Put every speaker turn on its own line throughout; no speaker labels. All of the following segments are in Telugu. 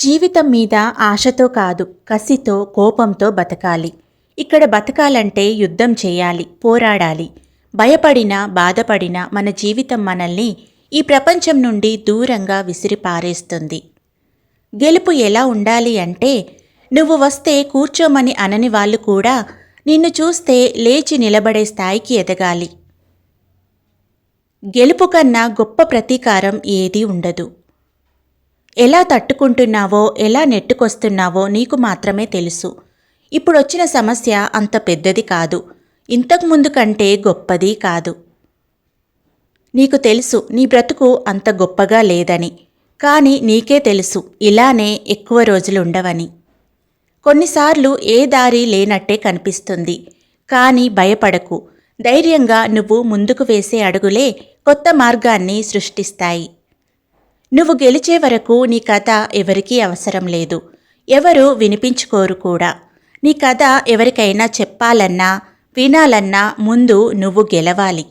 జీవితం మీద ఆశతో కాదు కసితో కోపంతో బతకాలి. ఇక్కడ బతకాలంటే యుద్ధం చేయాలి పోరాడాలి. భయపడినా బాధపడినా మన జీవితం మనల్ని ఈ ప్రపంచం నుండి దూరంగా విసిరిపారేస్తుంది గెలుపు ఎలా ఉండాలి అంటే నువ్వు వస్తే కూర్చోమని అనని వాళ్ళు కూడా నిన్ను చూస్తే లేచి నిలబడే స్థాయికి ఎదగాలి. గెలుపు కన్నా గొప్ప ప్రతీకారం ఏదీ ఉండదు. ఎలా తట్టుకుంటున్నావో ఎలా నెట్టుకొస్తున్నావో నీకు మాత్రమే తెలుసు. ఇప్పుడొచ్చిన సమస్య అంత పెద్దది కాదు. ఇంతకు ముందు కంటే గొప్పది కాదు. నీకు తెలుసు నీ బ్రతుకు అంత గొప్పగా లేదని. కానీ నీకే తెలుసు ఇలానే ఎక్కువ రోజులు ఉండవని కొన్నిసార్లు ఏ దారి లేనట్టే కనిపిస్తుంది. కానీ భయపడకు. ధైర్యంగా నువ్వు ముందుకు వేసే అడుగులే కొత్త మార్గాన్ని సృష్టిస్తాయి. నువ్వు గెలిచే వరకు నీ కథ ఎవరికీ అవసరం లేదు. ఎవరు వినిపించుకోరు కూడా. నీ కథ ఎవరికైనా చెప్పాలన్నా వినాలన్నా ముందు నువ్వు గెలవాలి.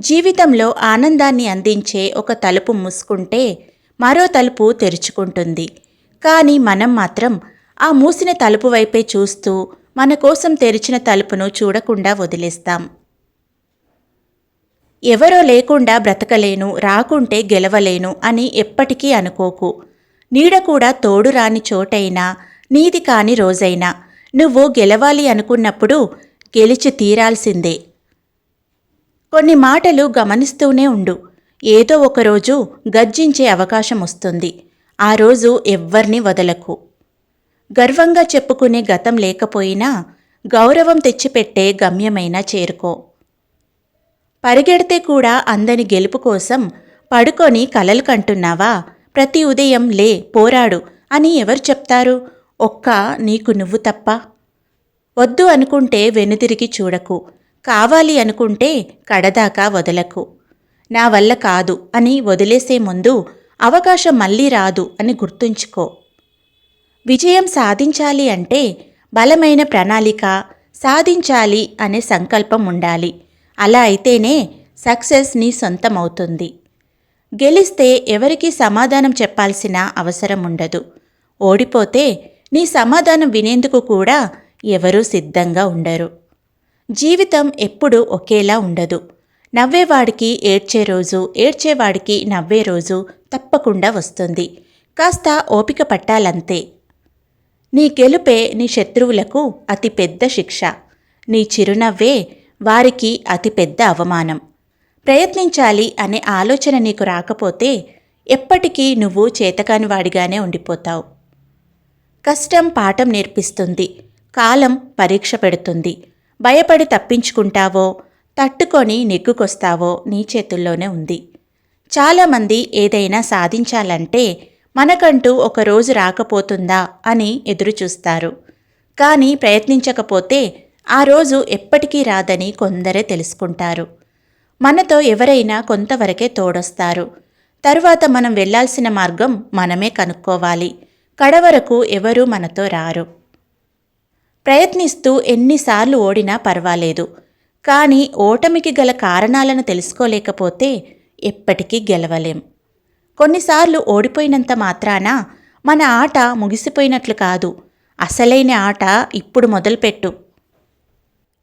జీవితంలో ఆనందాన్ని అందించే ఒక తలుపు మూసుకుంటే మరో తలుపు తెరుచుకుంటుంది. కానీ మనం మాత్రం ఆ మూసిన తలుపు వైపే చూస్తూ మన కోసం తెరిచిన తలుపును చూడకుండా వదిలేస్తాం. ఎవరో లేకుండా బ్రతకలేను రాకుంటే గెలవలేను అని ఎప్పటికీ అనుకోకు. నీడ కూడా తోడు రాని చోటైనా నీది కాని రోజైనా. నువ్వు గెలవాలి అనుకున్నప్పుడు గెలిచి తీరాల్సిందే. కొన్ని మాటలు గమనిస్తూనే ఉండు. ఏదో ఒకరోజు గర్జించే అవకాశం వస్తుంది. ఆ రోజు ఎవ్వర్ని వదలకు. గర్వంగా చెప్పుకునే గతం లేకపోయినా గౌరవం తెచ్చిపెట్టే గమ్యమైనా చేరుకో. పరిగెడితే కూడా అందని గెలుపు కోసం పడుకొని కలలు కంటున్నావా? ప్రతి ఉదయం లే పోరాడు. అని ఎవరు చెప్తారు? ఒక్క నీకు నువ్వు తప్ప. వద్దు అనుకుంటే వెనుతిరిగి చూడకు. కావాలి అనుకుంటే కడదాకా వదలకు. నా వల్ల కాదు అని వదిలేసే ముందు అవకాశం మళ్ళీ రాదు అని గుర్తుంచుకో. విజయం సాధించాలి అంటే బలమైన ప్రణాళిక సాధించాలి అనే సంకల్పం ఉండాలి. అలా అయితేనే సక్సెస్ నీ సొంతమవుతుంది. గెలిస్తే ఎవరికీ సమాధానం చెప్పాల్సిన అవసరం ఉండదు. ఓడిపోతే నీ సమాధానం వినేందుకు కూడా ఎవరూ సిద్ధంగా ఉండరు. జీవితం ఎప్పుడూ ఒకేలా ఉండదు. నవ్వేవాడికి ఏడ్చే రోజు ఏడ్చేవాడికి నవ్వే రోజు తప్పకుండా వస్తుంది. కాస్త ఓపిక పట్టాలంతే. నీ గెలుపే నీ శత్రువులకు అతిపెద్ద శిక్ష. నీ చిరునవ్వే వారికి అతిపెద్ద అవమానం. ప్రయత్నించాలి అనే ఆలోచన నీకు రాకపోతే ఎప్పటికీ నువ్వు చేతకానివాడిగానే ఉండిపోతావు. కష్టం పాఠం నేర్పిస్తుంది. కాలం పరీక్ష పెడుతుంది. భయపడి తప్పించుకుంటావో తట్టుకొని నెగ్గుకొస్తావో నీ చేతుల్లోనే ఉంది. చాలామంది ఏదైనా సాధించాలంటే మనకంటూ ఒక రోజు రాకపోతుందా అని ఎదురుచూస్తారు. కానీ ప్రయత్నించకపోతే ఆ రోజు ఎప్పటికీ రాదని కొందరే తెలుసుకుంటారు. మనతో ఎవరైనా కొంతవరకే తోడొస్తారు. తరువాత మనం వెళ్ళాల్సిన మార్గం మనమే కనుక్కోవాలి. కడవరకు ఎవరూ మనతో రారు. ప్రయత్నిస్తూ ఎన్నిసార్లు ఓడినా పర్వాలేదు. కానీ ఓటమికి గల కారణాలను తెలుసుకోలేకపోతే ఎప్పటికీ గెలవలేం. కొన్నిసార్లు ఓడిపోయినంత మాత్రాన మన ఆట ముగిసిపోయినట్లు కాదు. అసలైన ఆట ఇప్పుడు మొదలుపెట్టు.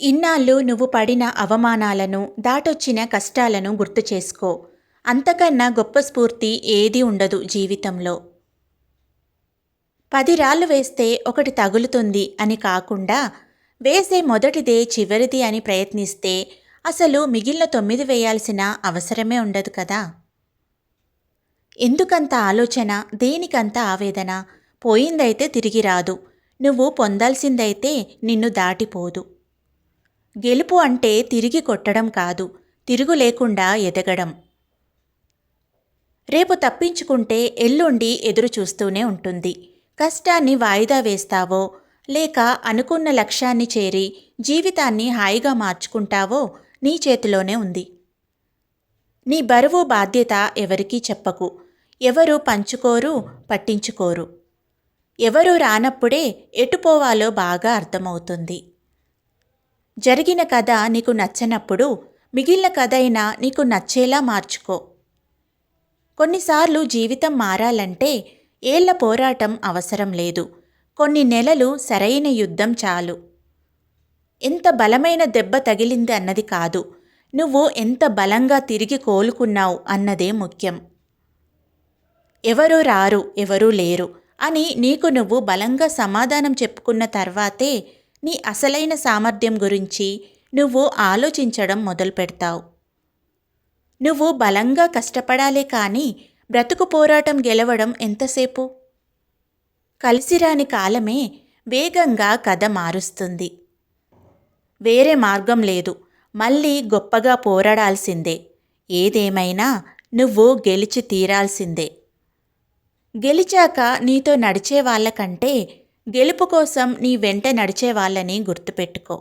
ఇన్నాళ్ళు నువ్వు పడిన అవమానాలను దాటొచ్చిన కష్టాలను గుర్తు చేసుకో. అంతకన్నా గొప్ప స్ఫూర్తి ఏదీ ఉండదు జీవితంలో. పది రాళ్ళు వేస్తే ఒకటి తగులుతుంది అని కాకుండా వేసే మొదటిదే చివరిది అని ప్రయత్నిస్తే అసలు మిగిలిన తొమ్మిది వేయాల్సిన అవసరమే ఉండదు కదా. ఎందుకంత ఆలోచన దేనికంత ఆవేదన? పోయిందైతే తిరిగి రాదు. నువ్వు పొందాల్సిందైతే నిన్ను దాటిపోదు. గెలుపు అంటే తిరిగి కొట్టడం కాదు తిరుగు లేకుండా ఎదగడం. రేపు తప్పించుకుంటే ఎల్లుండి ఎదురు చూస్తూనే ఉంటుంది. కష్టాన్ని వాయిదా వేస్తావో లేక అనుకున్న లక్ష్యాన్ని చేరి జీవితాన్ని హాయిగా మార్చుకుంటావో నీ చేతిలోనే ఉంది. నీ బరువు బాధ్యత ఎవరికీ చెప్పకు. ఎవరు పంచుకోరు పట్టించుకోరు. ఎవరు రానప్పుడే ఎటుపోవాలో బాగా అర్థమవుతుంది. జరిగిన కథ నీకు నచ్చనప్పుడు మిగిలిన కథ అయినా నీకు నచ్చేలా మార్చుకో. కొన్నిసార్లు జీవితం మారాలంటే ఏళ్ళ పోరాటం అవసరం లేదు. కొన్ని నెలలు సరైన యుద్ధం చాలు. ఎంత బలమైన దెబ్బ తగిలింది అన్నది కాదు. నువ్వు ఎంత బలంగా తిరిగి కోలుకున్నావు అన్నదే ముఖ్యం. ఎవరూ రారు ఎవరూ లేరు అని నీకు నువ్వు బలంగా సమాధానం చెప్పుకున్న తర్వాతే నీ అసలైన సామర్థ్యం గురించి నువ్వు ఆలోచించడం మొదలు పెడతావు. నువ్వు బలంగా కష్టపడాలే కానీ బ్రతుకు పోరాటం గెలవడం ఎంతసేపు? కలిసిరాని కాలమే వేగంగా కథ మారుస్తుంది. వేరే మార్గం లేదు. మళ్ళీ గొప్పగా పోరాడాల్సిందే. ఏదేమైనా నువ్వు గెలిచి తీరాల్సిందే. గెలిచాక నీతో నడిచే వాళ్ళకంటే గెలుపు కోసం నీ వెంట నడిచే వాళ్ళని గుర్తుపెట్టుకో.